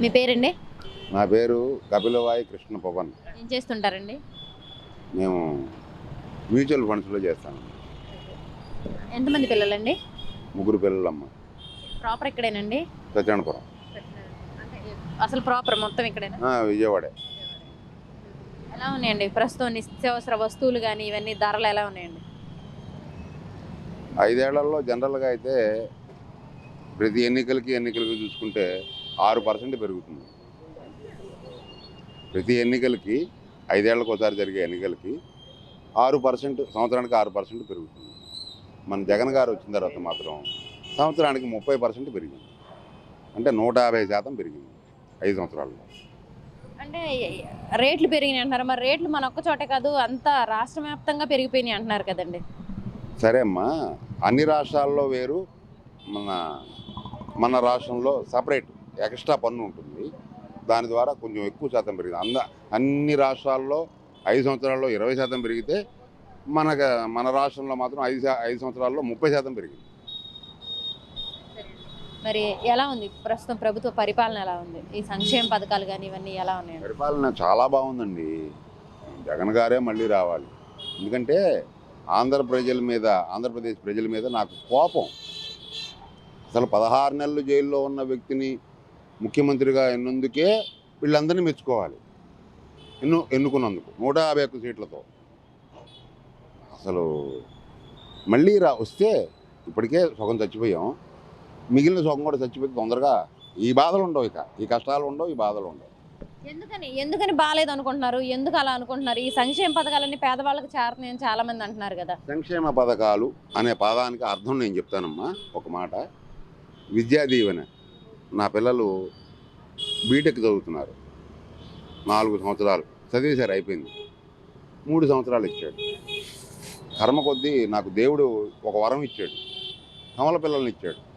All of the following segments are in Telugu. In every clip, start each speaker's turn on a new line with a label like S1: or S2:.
S1: మీ పేరండి?
S2: నా పేరు కపిలవాయి కృష్ణ పవన్.
S1: ఏం చేస్తుంటారండి?
S2: మేము మ్యూచువల్ ఫండ్స్లో చేస్తాను
S1: ఎంతమంది పిల్లలండి?
S2: ముగ్గురు పిల్లలమ్మ.
S1: ప్రాపర్ ఇక్కడేనండి
S2: సత్యానపురం
S1: అసలు ప్రాపర్ మొత్తం ఇక్కడేనా?
S2: ఆ, విజయవాడే.
S1: ఎలా ఉన్నాయండి? ప్రస్తుతం నిత్యావసర వస్తువులు కానీ ఇవన్నీ ధరలు ఎలా ఉన్నాయండి?
S2: ఐదేళ్ళలో జనరల్గా అయితే ప్రతి ఎన్నికలకి ఎన్నికలకి చూసుకుంటే ఆరు పర్సెంట్ పెరుగుతుంది. ప్రతి ఎన్నికలకి ఐదేళ్ళకు ఒకసారి జరిగే ఎన్నికలకి ఆరు పర్సెంట్ సంవత్సరానికి ఆరు పర్సెంట్ పెరుగుతుంది. మన జగన్ గారు వచ్చిన తర్వాత మాత్రం సంవత్సరానికి ముప్పై పర్సెంట్ పెరిగింది. అంటే నూట యాభై శాతం పెరిగింది ఐదు సంవత్సరాల్లో.
S1: అంటే రేట్లు పెరిగినాయి అంటున్నారు. మరి రేట్లు మన ఒక్క చోటే కాదు అంతా రాష్ట్ర వ్యాప్తంగా పెరిగిపోయినాయి అంటున్నారు కదండి.
S2: సరే అమ్మా అన్ని రాష్ట్రాల్లో వేరు మన మన రాష్ట్రంలో సపరేట్. ఎక్స్ట్రా పన్ను ఉంటుంది. దాని ద్వారా కొంచెం ఎక్కువ శాతం పెరిగింది. అంద అన్ని రాష్ట్రాల్లో ఐదు సంవత్సరాల్లో ఇరవై శాతం పెరిగితే మనకు మన రాష్ట్రంలో మాత్రం ఐదు ఐదు సంవత్సరాల్లో ముప్పై శాతం పెరిగింది.
S1: మరి ఎలా ఉంది? ప్రస్తుతం ప్రభుత్వ పరిపాలన ఎలా ఉంది? ఈ సంక్షేమ పథకాలు కానీ ఇవన్నీ ఎలా ఉన్నాయండి
S2: పరిపాలన చాలా బాగుందండి. జగన్ గారే మళ్ళీ రావాలి. ఎందుకంటే ఆంధ్ర ప్రజల మీద ఆంధ్రప్రదేశ్ ప్రజల మీద నాకు కోపం. అసలు పదహారు నెలలు జైల్లో ఉన్న వ్యక్తిని ముఖ్యమంత్రిగా ఎన్నందుకే వీళ్ళందరినీ మెచ్చుకోవాలి. ఎన్ను ఎన్నుకున్నందుకు నూట యాభై ఒక్క సీట్లతో. అసలు మళ్ళీ రా వస్తే ఇప్పటికే సగం చచ్చిపోయాం. మిగిలిన సగం కూడా చచ్చిపోతే తొందరగా ఈ బాధలు ఉండవు ఇక. ఈ కష్టాలు ఉండవు ఈ బాధలు ఉండవు.
S1: ఎందుకని ఎందుకని బాగాలేదు అనుకుంటున్నారు? ఎందుకు అలా అనుకుంటున్నారు? ఈ సంక్షేమ పథకాలన్నీ పేదవాళ్ళకి చేరుతున్నాయని చాలా మంది అంటున్నారు కదా.
S2: సంక్షేమ పథకాలు అనే పదానికి అర్థం నేను చెప్తానమ్మా ఒక మాట. విద్యా దీవెన. నా పిల్లలు బీటెక్ చదువుతున్నారు. నాలుగు సంవత్సరాలు. చదివేశారు అయిపోయింది. మూడు సంవత్సరాలు ఇచ్చాడు. కర్మ కొద్దీ నాకు దేవుడు ఒక వరం ఇచ్చాడు. కమల పిల్లల్ని ఇచ్చాడు.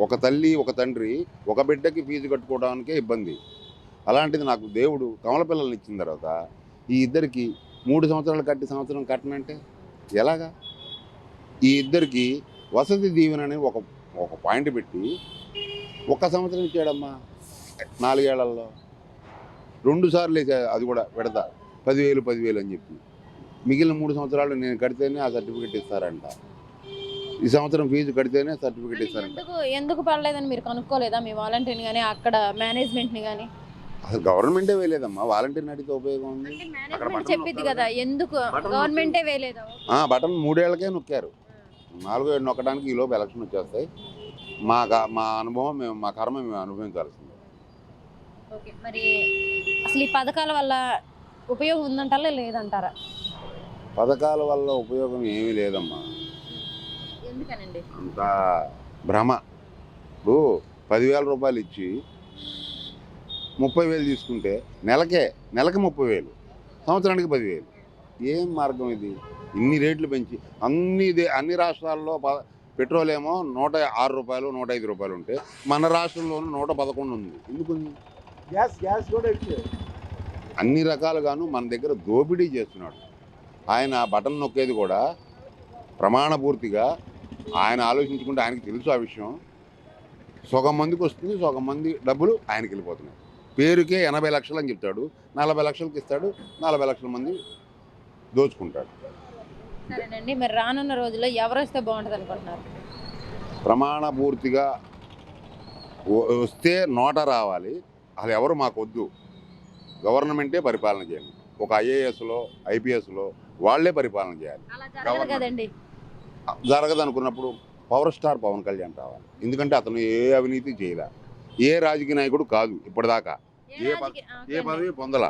S2: ఒక తల్లి ఒక తండ్రి ఒక బిడ్డకి ఫీజు కట్టుకోవడానికే ఇబ్బంది. అలాంటిది నాకు దేవుడు కమల పిల్లల్ని ఇచ్చిన తర్వాత ఈ ఇద్దరికి మూడు సంవత్సరాలు కట్టి సంవత్సరం కట్టనంటే ఎలాగా? ఈ ఇద్దరికి వసతి దీవెన అని ఒక ఒక పాయింట్ పెట్టి ఒక్క సంవత్సరం ఇచ్చాడమ్మా నాలుగేళ్ళలో. రెండు సార్లు అది కూడా పెడతా. పదివేలు పదివేలు అని చెప్పి. మిగిలిన మూడు సంవత్సరాలు నేను కడితేనే ఆ సర్టిఫికెట్ ఇస్తారంట. ఈ సంవత్సరం ఫీజు కడితేనే సర్టిఫికెట్ ఇస్తారంట.
S1: ఎందుకు పడలేదని మీరు కనుక్కోలేదా మీ వాలంటీర్ని కానీ అక్కడ మేనేజ్మెంట్ని కానీ
S2: అసలు గవర్నమెంటే వేయలేదమ్మా వాలంటీర్ని అడిగితే ఉపయోగం ఉంది.
S1: చెప్పింది కదా ఎందుకు గవర్నమెంటే వేయలేదా?
S2: బటన్ మూడేళ్ళకే నొక్కారు. నాలుగో ఏడు నొక్కడానికి ఈ లోపు ఎలక్షన్ వచ్చేస్తాయి. మా మా అనుభవం మేము మా కర్మ మేము అనుభవించాల్సిందే.
S1: ఓకే మరి అసలు ఈ పథకాల వల్ల ఉపయోగం ఉందంటారా లేదంటారా?
S2: పథకాల వల్ల ఉపయోగం ఏమీ లేదమ్మా.
S1: ఎందుకనండి?
S2: అంత భ్రమ. ఇప్పుడు పదివేల రూపాయలు ఇచ్చి ముప్పై వేలు తీసుకుంటే నెలకే నెలకి ముప్పై వేలు సంవత్సరానికి పదివేలు. ఏం మార్గం ఇది? ఇన్ని రేట్లు పెంచి అన్ని దే- అన్ని రాష్ట్రాల్లో పెట్రోల్ ఏమో నూట ఆరు రూపాయలు నూట ఐదు రూపాయలు ఉంటే మన రాష్ట్రంలోనూ నూట పదకొండు ఉంది. ఎందుకుంది
S3: గ్యాస్ గ్యాస్ కూడా
S2: అన్ని రకాలుగాను మన దగ్గర దోపిడీ చేస్తున్నాడు. ఆయన బటన్ నొక్కేది కూడా ప్రమాణపూర్తిగా ఆయన ఆలోచించుకుంటే ఆయనకి తెలుసు ఆ విషయం. సగం మందికి వస్తుంది సగం మంది డబ్బులు ఆయనకి వెళ్ళిపోతున్నాయి. పేరుకే ఎనభై లక్షలు అని చెప్తాడు నలభై లక్షలకి ఇస్తాడు నలభై లక్షల మంది దోచుకుంటాడు.
S1: సరేనండి మరి రానున్న రోజుల్లో ఎవరు వస్తే బాగుంటుంది అనుకుంటున్నారు?
S2: ప్రమాణపూర్తిగా వస్తే నోట రావాలి. అసలు ఎవరు మాకు వద్దు గవర్నమెంటే పరిపాలన చేయాలి ఒక ఐఏఎస్లో ఐపీఎస్లో వాళ్ళే పరిపాలన చేయాలి.
S1: జరగదు
S2: గవర్నమెంట్.
S1: కదండి.
S2: జరగదు అనుకున్నప్పుడు పవర్ స్టార్ పవన్ కళ్యాణ్ రావాలి. ఎందుకంటే అతను ఏ అవినీతి చేయలే. ఏ రాజకీయ నాయకుడు కాదు ఇప్పటిదాకా.
S1: ఏ
S2: ఏ పదవి. పొందల.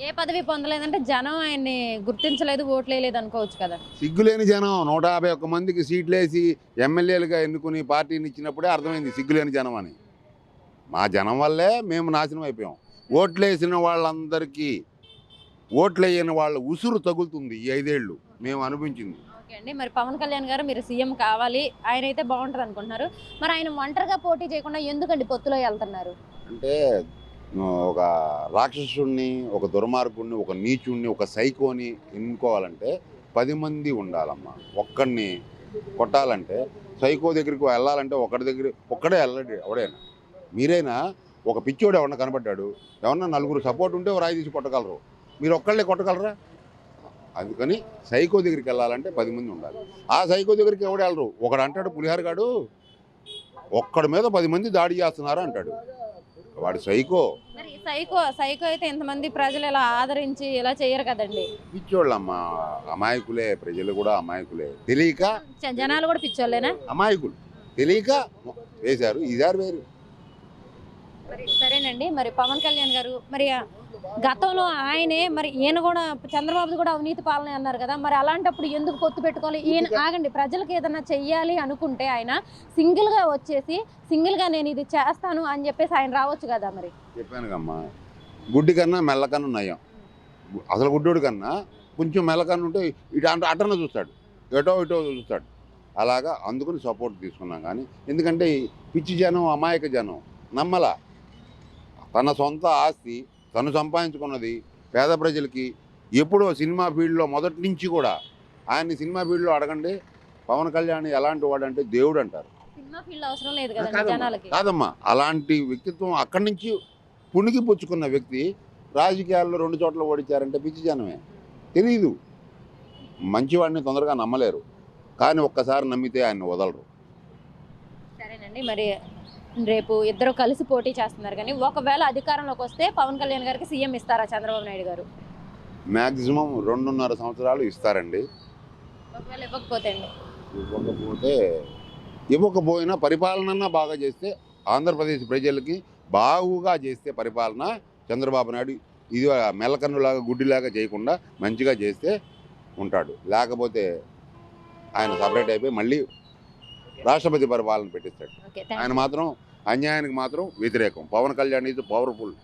S1: ఏ పదవి పొందలేదంటే జనం ఆయన్ని గుర్తించలేదు ఓట్లేదు అనుకోవచ్చు కదా.
S2: సిగ్గులేని జనం నూట యాభై ఒక్క మందికి సీట్లు వేసి ఎమ్మెల్యేలుగా ఎన్నుకుని పార్టీని ఇచ్చినప్పుడే అర్థమైంది సిగ్గులేని జనం అని. మా జనం వల్లే మేము నాశనం అయిపోయాం. ఓట్లు వేసిన వాళ్ళందరికీ ఓట్లు వేయని వాళ్ళ ఉసురు తగులుతుంది ఈ ఐదేళ్ళు మేము అనిపించింది
S1: ఓకే అండి మరి పవన్ కళ్యాణ్ గారు మీరు సీఎం కావాలి ఆయన అయితే బాగుంటుంది అనుకుంటున్నారు. మరి ఆయన ఒంటరిగా పోటీ చేయకుండా ఎందుకండి పొత్తులో వెళ్తున్నారు?
S2: అంటే ఒక రాక్షసుణ్ణి ఒక దుర్మార్గుణ్ణి ఒక నీచుడిని ఒక సైకోని ఎన్నుకోవాలంటే పది మంది ఉండాలమ్మా. ఒక్కడిని కొట్టాలంటే సైకో దగ్గరికి వెళ్ళాలంటే ఒకటి దగ్గర ఒక్కడే వెళ్ళడు ఎవడైనా. మీరైనా ఒక పిచ్చోడు ఎవరన్నా కనబడ్డాడు ఎవరన్నా నలుగురు సపోర్ట్ ఉంటే రాయి తీసి కొట్టగలరు. మీరు ఒక్కళ్ళే కొట్టగలరా? అందుకని సైకో దగ్గరికి వెళ్ళాలంటే పది మంది ఉండాలి. ఆ సైకో దగ్గరికి ఎవడు వెళ్ళరు? ఒకడు అంటాడు పులిహార గాడు ఒక్కడి మీద పది మంది దాడి చేస్తున్నారు అంటాడు. వాడు సైకో.
S1: మరి సైకో సైకో అయితే ఇంతమంది ప్రజలు ఇలా ఆదరించి ఇలా చేయరు కదండి?
S2: పిచ్చోళ్ళమ్మ అమాయకులే ప్రజలు కూడా అమాయకులే. తెలియక
S1: జ- జనాలు కూడా పిచ్చోళ్ళేనా?
S2: అమాయకులు. తెలియక వేశారు ఈసారి వేరు.
S1: మరి సరేనండి మరి పవన్ కళ్యాణ్ గారు మరి ఆ గతంలో ఆయనే మరి ఈయన కూడా చంద్రబాబు కూడా అవినీతి పాలన అన్నారు కదా మరి అలాంటప్పుడు ఎందుకు పొత్తు పెట్టుకోవాలి? ఈయన ఆగండి ప్రజలకు ఏదైనా చెయ్యాలి అనుకుంటే ఆయన సింగిల్గా వచ్చేసి సింగిల్గా నేను ఇది చేస్తాను అని చెప్పేసి ఆయన రావచ్చు కదా మరి?
S2: చెప్పాను కమ్మా. గుడ్డి కన్నా మెల్ల కన్నా నయం. అసలు గుడ్డోడు కన్నా కొంచెం మెల్ల కన్నా ఉంటే ఇటు అంట అటన చూస్తాడు. ఎటో ఇటో చూస్తాడు. అలాగా అందుకని సపోర్ట్ తీసుకున్నాం కానీ ఎందుకంటే పిచ్చి జనం అమాయక జనం నమ్మల. తన సొంత ఆస్తి తను సంపాదించుకున్నది పేద ప్రజలకి. ఎప్పుడో సినిమా ఫీల్డ్లో మొదటి నుంచి కూడా ఆయన్ని సినిమా ఫీల్డ్లో అడగండి పవన్ కళ్యాణ్ ఎలాంటి వాడంటే దేవుడు అంటారు. కాదమ్మా, అలాంటి వ్యక్తిత్వం అక్కడి నుంచి పుణికి పుచ్చుకున్న వ్యక్తి రాజకీయాల్లో రెండు చోట్ల ఓడించారంటే పిచ్చి జనమే. తెలియదు మంచివాడిని తొందరగా నమ్మలేరు. కానీ ఒక్కసారి నమ్మితే ఆయన వదలరు.
S1: సరేనండి మరి రేపు ఇద్దరు కలిసి పోటీ చేస్తున్నారు కానీ ఒకవేళ అధికారంలోకి వస్తే పవన్ కళ్యాణ్ గారికి సీఎం ఇస్తారా చంద్రబాబు నాయుడు గారు?
S2: మ్యాక్సిమం రెండున్నర సంవత్సరాలు ఇస్తారండి.
S1: ఒకవేళ ఇవ్వకపోతే అండి.
S2: ఇవ్వకపోతే ఇవ్వకపోయినా పరిపాలన బాగా చేస్తే ఆంధ్రప్రదేశ్ ప్రజలకి బాగుగా చేస్తే పరిపాలన చంద్రబాబు నాయుడు ఇది మెల్లకన్నులాగా గుడ్డిలాగా చేయకుండా మంచిగా చేస్తే ఉంటాడు. లేకపోతే ఆయన సపరేట్ అయిపోయి మళ్ళీ రాష్ట్రపతి పరిపాలన పెట్టిస్తాడు. ఆయన మాత్రం అన్యాయానికి మాత్రం వ్యతిరేకం. పవన్ కళ్యాణ్ ఇది పవర్ఫుల్